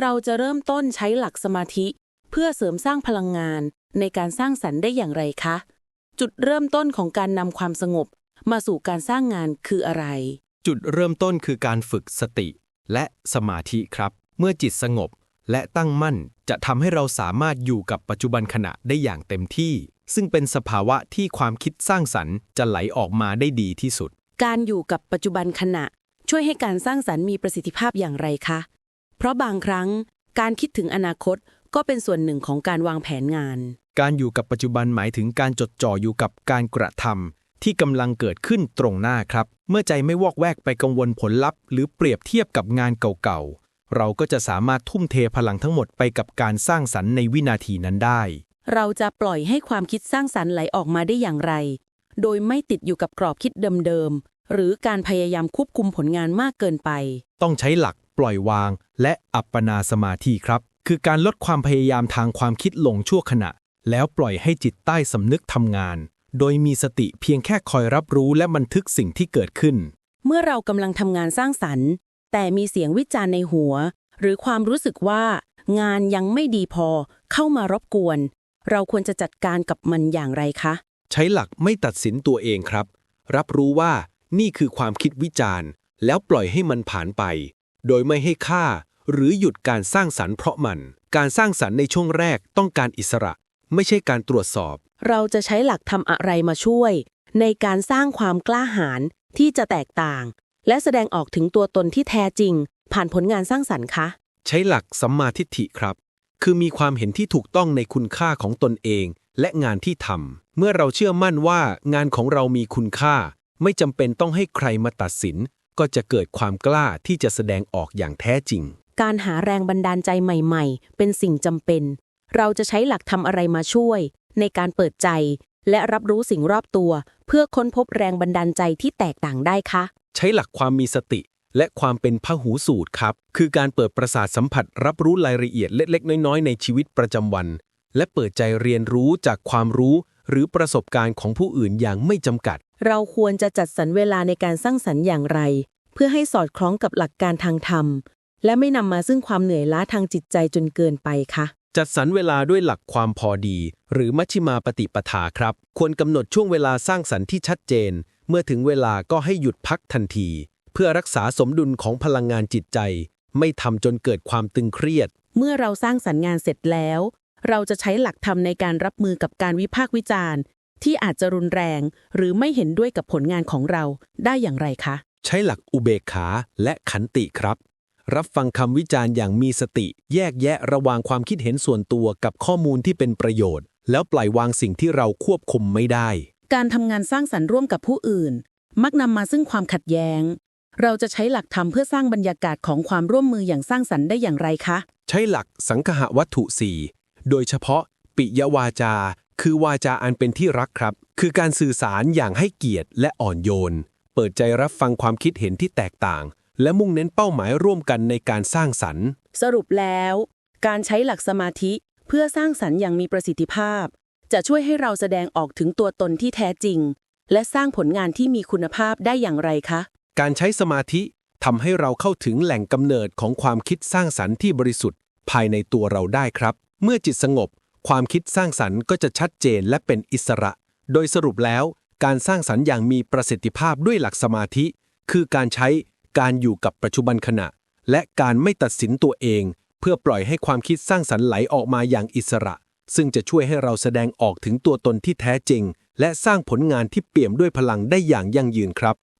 เราจะเริ่มต้นใช้หลักสมาธิ เพื่อเสริมสร้างพลังงาน ในการสร้างสรรค์ได้อย่างไรคะ จุดเริ่มต้นของการนำความสงบ มาสู่การสร้างงานคืออะไร จุดเริ่มต้นคือการฝึกสติ และสมาธิครับ เมื่อจิตสงบ และตั้งมั่นจะทำให้เราสามารถอยู่กับปัจจุบันขณะได้อย่างเต็มที่ ซึ่งเป็นสภาวะที่ความคิดสร้างสรรค์จะไหลออกมาได้ดีที่สุด การอยู่กับปัจจุบันขณะ ช่วยให้การสร้างสรรค์มีประสิทธิภาพอย่างไรคะ เพราะบางครั้งการคิดถึงอนาคตก็เป็นส่วนหนึ่งของการวางแผนงาน การอยู่กับปัจจุบันหมายถึงการจดจ่ออยู่กับการกระทำที่กำลังเกิดขึ้นตรงหน้าครับ เมื่อใจไม่วอกแวกไปกังวลผลลัพธ์ หรือเปรียบเทียบกับงานเก่าๆ เราก็จะสามารถทุ่มเทพลังทั้งหมดไปกับการสร้างสรรค์ในวินาทีนั้นได้ เราจะปล่อยให้ความคิดสร้างสรรค์ไหลออกมาได้อย่างไร โดยไม่ติดอยู่กับกรอบคิดเดิมๆหรือการพยายามควบคุมผลงานมากเกินไป ต้องใช้หลัก ปล่อยวาง และอัปปนาสมาธิครับ คือการลดความพยายามทางความคิดลงชั่วขณะ แล้วปล่อยให้จิตใต้สำนึกทำงาน โดยมีสติเพียงแค่คอยรับรู้และบันทึกสิ่งที่เกิดขึ้น เมื่อเรากำลังทำงานสร้างสรรค์ แต่มีเสียงวิจารณ์ในหัว หรือความรู้สึกว่า งานยังไม่ดีพอเข้ามารบกวน เราควรจะจัดการกับมันอย่างไรคะ ใช้หลักไม่ตัดสินตัวเองครับ รับรู้ว่านี่คือความคิดวิจารณ์ แล้วปล่อยให้มันผ่านไป โดยไม่ให้ค่า หรือหยุดการสร้างสรรค์เพราะมัน การสร้างสรรค์ในช่วงแรกต้องการอิสระ ไม่ใช่การตรวจสอบ เราจะใช้หลักทำอะไรมาช่วย ในการสร้างความกล้าหาญที่จะแตกต่าง และแสดงออกถึงตัวตนที่แท้จริง ผ่านผลงานสร้างสรรค์คะใช้หลักสัมมาทิฏฐิครับ คือมีความเห็นที่ถูกต้องในคุณค่าของตนเอง และงานที่ทำเมื่อเราเชื่อมั่นว่างานของเรามีคุณค่า ไม่จำเป็นต้องให้ใครมาตัดสิน ก็จะเกิดความกล้าที่จะแสดงออกอย่างแท้จริง การหาแรงบันดาลใจใหม่ ๆ เป็นสิ่งจำเป็น เราจะใช้หลักทำอะไรมาช่วย ในการเปิดใจ และรับรู้สิ่งรอบตัว เพื่อค้นพบแรงบันดาลใจที่แตกต่างได้คะใช้หลักความมีสติ และความเป็นพหูสูตรครับ คือการเปิดประสาทสัมผัส รับรู้รายละเอียดเล็กๆ น้อยๆ ในชีวิตประจำวัน และเปิดใจเรียนรู้จากความรู้ หรือประสบการณ์ของผู้อื่นอย่างไม่จำกัด เราควรจะจัดสรรเวลาในการสร้างสรรค์อย่างไร เพื่อให้สอดคล้องกับหลักการทางธรรม และไม่นำมาซึ่งความเหนื่อยล้าทางจิตใจจนเกินไปคะจัดสรรเวลาด้วยหลักความพอดี หรือมัชฌิมาปฏิปทาครับ ควรกำหนดช่วงเวลาสร้างสรรค์ที่ชัดเจน เมื่อถึงเวลาก็ให้หยุดพักทันที เพื่อรักษาสมดุลของพลังงานจิตใจ ไม่ทำจนเกิดความตึงเครียด เมื่อเราสร้างสรรค์งานเสร็จแล้ว เราจะใช้หลักธรรมในการรับมือกับการวิพากษ์วิจารณ์ ที่อาจจะรุนแรง หรือไม่เห็นด้วยกับผลงานของเราได้อย่างไรคะ ใช้หลักอุเบกขาและขันติครับ รับฟังคำวิจารณ์อย่างมีสติ แยกแยะระหว่างความคิดเห็นส่วนตัวกับข้อมูลที่เป็นประโยชน์ แล้วปล่อยวางสิ่งที่เราควบคุมไม่ได้ การทำงานสร้างสรรค์ร่วมกับผู้อื่น มักนำมาซึ่งความขัดแย้ง เราจะใช้หลักธรรมเพื่อสร้างบรรยากาศของความร่วมมืออย่างสร้างสรรค์ได้อย่างไรคะ ใช้หลักสังคหวัตถุสี่ โดยเฉพาะปิยวาจา คือวาจาอันเป็นที่รักครับ คือการสื่อสารอย่างให้เกียรติและอ่อนโยน เปิดใจรับฟังความคิดเห็นที่แตกต่าง และมุ่งเน้นเป้าหมายร่วมกันในการสร้างสรรค์ สรุปแล้ว การใช้หลักสมาธิเพื่อสร้างสรรค์อย่างมีประสิทธิภาพ จะช่วยให้เราแสดงออกถึงตัวตนที่แท้จริง และสร้างผลงานที่มีคุณภาพได้อย่างไรคะ การใช้สมาธิทำให้เราเข้าถึงแหล่งกำเนิดของความคิดสร้างสรรค์ที่บริสุทธิ์ ภายในตัวเราได้ครับ เมื่อจิตสงบ ความคิดสร้างสรรค์ก็จะชัดเจนและเป็นอิสระ โดยสรุปแล้ว การสร้างสรรค์อย่างมีประสิทธิภาพด้วยหลักสมาธิ คือการใช้การอยู่กับปัจจุบันขณะ และการไม่ตัดสินตัวเอง เพื่อปล่อยให้ความคิดสร้างสรรค์ไหลออกมาอย่างอิสระ ซึ่งจะช่วยให้เราแสดงออกถึงตัวตนที่แท้จริง และสร้างผลงานที่เปี่ยมด้วยพลังได้อย่างยั่งยืนครับ